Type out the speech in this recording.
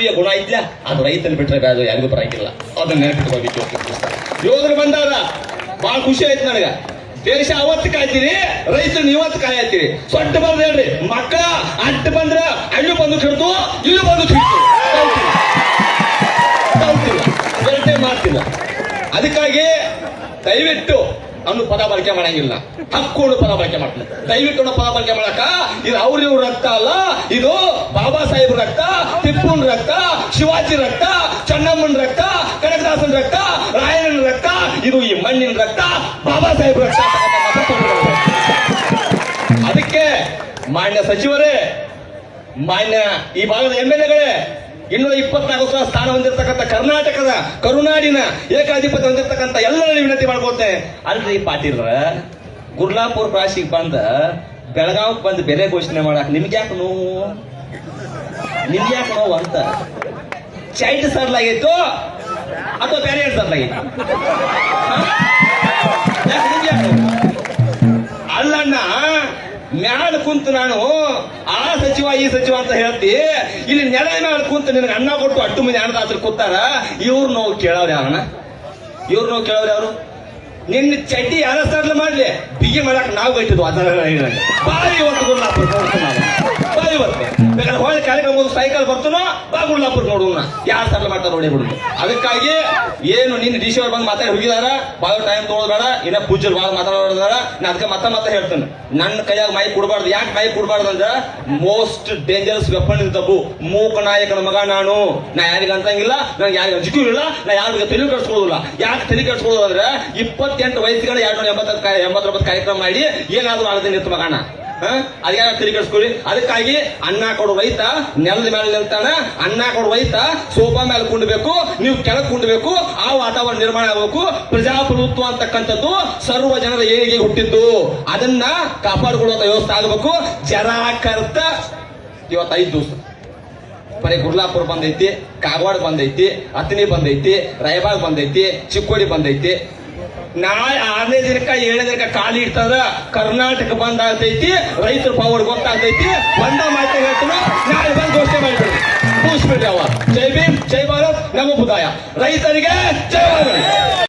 ಮಾನವೀಯ ಗುಣ ಇದೆಯಾ? ಅದು ರೈತನ ಬಿಟ್ರೆ ಬೇಡ ಯಾರಿಗೂ ಬರಂಗಿಲ್ಲ. ಅದನ್ನ ನೆನಪಿಟ್ಕೋಬೇಕು ಯೋಧರು ಬಂದಾರ ಬಹಳ ಖುಷಿ ಆಯ್ತು ನನಗ. ದೇಶ ಅವತ್ತು ಕಾಯ್ತೀರಿ, ರೈತರು ಇವತ್ತು ಕಾಯತ್ತೀರಿ ಸೊಟ್ಟ ಬಂದ್ರೆ ಹೇಳ್ರಿ ಮಕ್ಕಳ ಅಡ್ಡ ಬಂದ್ರ ಅಲ್ಲೂ ಬಂದು ಕಿಡ್ತು ಇಲ್ಲೂ ಬಂದು ಕಿಡ್ತು ಮಾಡ್ತಿಲ್ಲ ಅದಕ್ಕಾಗಿ ದಯವಿಟ್ಟು ಅವನು ಪದ ಬಳಕೆ ಮಾಡಂಗಿಲ್ಲ. ಹಕ್ಕೋಡು ಪದ ಬಳಕೆ ಮಾಡ್ತಾನೆ. ದಯವಿಟ್ಟು ಪದ ಬಳಕೆ ಮಾಡಕ ಇದು ಅವ್ರ ಇವ್ರ ರಕ್ತ ಅಲ್ಲ, ಇದು ಬಾಬಾ ಸಾಹೇಬ್ರ ರಕ್ತ ಟಿಪ್ಪುನ್ ರಕ್ತ, ಶಿವಾಜಿ ರಕ್ತ, ಚನ್ನಮ್ಮನ್ ರಕ್ತ, ಕನಕದಾಸನ ರಕ್ತ ರಾಯಣ್ಣನ ರಕ್ತ, ಇದು ಈ ಮಣ್ಣಿನ ರಕ್ತ, ಬಾಬಾ ಸಾಹೇಬ್ ರಕ್ತ ಅದಕ್ಕೆ ಮಾನ್ಯ ಸಚಿವರೇ, ಮಾನ್ಯ ಈ ಭಾಗದ ಎಂ ಎಲ್ ಎಗಳೇ, ಇನ್ನೂ ಇಪ್ಪತ್ನಾಲ್ಕು ಸ್ಥಾನ ಹೊಂದಿರತಕ್ಕಂಥ ಕರ್ನಾಟಕದ ಕರುನಾಡಿನ ಏಕಾಧಿಪತ್ಯ ಹೊಂದಿರತಕ್ಕಂಥ ಎಲ್ಲರಲ್ಲಿ ವಿನಂತಿ ಮಾಡ್ಕೊತೆ ಅಲ್ರಿ ಪಾಟೀಲ್ರ ಗುರ್ಲಾಪುರ ಪ್ರಾಶಿಗೆ ಬಂದ ಬೆಳಗಾವ್ ಬಂದು ಬೆಲೆ ಘೋಷಣೆ ಮಾಡಕ್ ನಿಮ್ಗೆ ಯಾಕೆ ನೋವು? ನಿಮ್ಗೆ ಕೊಡೋ ನೋವು ಅಂತ. ಚೈಲ್ಡ್ ಸರ್ಲಾಗಿತ್ತು ಅಥವಾ ಏನು ಸರ್ಲಾಗಿತ್ತು? ಅಲ್ಲಣ್ಣ, ಮ್ಯಾಲ ಕುಂತು ನಾನು, ಆ ಸಚಿವ, ಈ ಸಚಿವ ಅಂತ ಹೇಳ್ತಿ, ಇಲ್ಲಿ ನೆಲ ಮ್ಯಾಲ ಕುಂತು ನಿನಗೆ ಅಣ್ಣ ಕೊಟ್ಟು ಅಟ್ಟು ಮಂದಿ ಅನ್ನದಾತರು ಕೂತಾರ? ಇವ್ರು ನೋವು ಕೇಳವ್ರು ಯಾವನ ಇವ್ರು ನೋವು ಕೇಳವ್ರು ಯಾರು? ನಿನ್ನ ಚಡ್ಡಿ ಯಾರ ಮಾಡ್ಲಿ? ಬಿಗಿ ಮಾಡಕ್ ನಾವು ಗಟ್ಟಿದ್ವು ಅದರ ಬಾರಿ ಇವತ್ತು ಗುರ್ಲಾಪುರ ಬಾ ಇವತ್ತು. ಬೇಕಾದ್ರೆ ಹೊಳೆ ಕಾರ್ಯಕ್ರಮ ಸೈಕಲ್ ಬರ್ತನೋ, ಬಾ ನೋಡೋಣ ಯಾರು ಸರ್ಲ ಮಾಡ್ತಾರೆ ನೋಡಿ ಬಿಡುದು ಅದಕ್ಕಾಗಿ ಏನು ನಿನ್ನ ಡಿ ಸಿ ಅವ್ರು ಬಂದು ಮಾತಾಡಿ ಹೋಗಿದಾರ ಭಾಳ ಟೈಮ್ ತೊಗೊಳ್ಬೇಡ, ಇನ್ನ ಪೂಜರ್ ಭಾಳ ಮಾತಾಡೋದಾರ ನಾ ಅದಕ್ಕೆ ಮತ್ತೆ ಮತ್ತೆ ಹೇಳ್ತೇನೆ. ನನ್ನ ಕೈಯಾಗ ಮೈ ಕೊಡಬಾರ್ದು. ಯಾಕೆ ಮೈ ಕೊಡಬಾರ್ದು ಅಂದ್ರೆ ಮೋಸ್ಟ್ ಡೇಂಜರಸ್ ವೆಪನ್ ತಪ್ಪು. ಮೂಕ ನಾಯಕನ ಮಗ ನಾನು. ನಾ ಯಾರಿಗ ಅಂತಂಗಿಲ್ಲ ನಾನು ಯಾರಿಗ ಅಂಜಿಕೂ ಇಲ್ಲ, ನಾ ಯಾರಿಗೆ ತಲೆ ಕೆಡಿಸ್ಕೊಳ್ಳೋದಿಲ್ಲ. ಯಾಕೆ ತಲೆ ಕೆಡಿಸ್ಕೊಳ್ಳೋದು ಅಂದ್ರೆ, ಇಪ್ಪತ್ತೆಂಟು ವಯಸ್ಸುಗಳ ಎರಡು ಎಂಬತ್ತ ಎಂಬತ್ತೊಂಬತ್ತು ಕಾರ್ಯಕ್ರಮ ಮಾಡಿ ಏನಾದರೂ ಆಗದೆ ನಿಂತು ಮಗನ. ಅದ್ಯಾರ ತಿರುಗಿಸ್ಕೊಳ್ಳಿ ಅದಕ್ಕಾಗಿ ಅನ್ನ ಕೊಡು ರೈತ. ನೆಲದ ಮೇಲೆ ನಿಲ್ತಾನ. ಅನ್ನ ಕೊಡು ರೈತ. ಸೋಫಾ ಮೇಲೆ ಕುಂಡ್ಬೇಕು. ನೀವು ಕೆಳಗೆ ಕುಂಡ್ಬೇಕು. ಆ ವಾತಾವರಣ ನಿರ್ಮಾಣ ಆಗಬೇಕು. ಪ್ರಜಾಪ್ರಭುತ್ವ ಅಂತಕ್ಕಂಥದ್ದು ಸರ್ವ ಜನರ ಏಳಿಗೆ ಹುಟ್ಟಿದ್ದು. ಅದನ್ನ ಕಾಪಾಡಿಕೊಳ್ಳುವಂತ ವ್ಯವಸ್ಥೆ ಆಗಬೇಕು. ಜರಾಕರ್ತ ಇವತ್ತು ಐದು ದಿವಸ. ಬರೀ ಗುರ್ಲಾಪುರ ಬಂದೈತಿ, ಕಾಗವಾಡ ಬಂದೈತಿ ಅತ್ನಿ ಬಂದೈತಿ, ರಾಯಬಾಗ್ ಬಂದೈತಿ, ಚಿಕ್ಕೋಡಿ ಬಂದೈತಿ. ನಾಳೆ ಆರನೇ ದಿನಕ್ಕ, ಏಳನೇ ದಿನಕ್ಕ ಖಾಲಿ ಇರ್ತದ. ಕರ್ನಾಟಕ ಬಂದ್ ಆಗ್ತೈತಿ, ರೈತರ ಪವರ್ ಗೊತ್ತಾಗ್ತೈತಿ. ಬಂದ ಮಾಹಿತಿ ಹೇಳ್ತೀನಿ, ನಾಳೆ ಬಂದು ಘೋಷಣೆ ಮಾಡಿಬಿಡ್ರಿ ಕೂಸ್ಬಿಡ್ರಿ ಅವ. ಜೈ ಭೀಮ್, ಜೈ ಭಾರತ್ ನಮ್ಮ ಬುದಾಯ ರೈತರಿಗೆ ಜೈ ಭಾರತ್.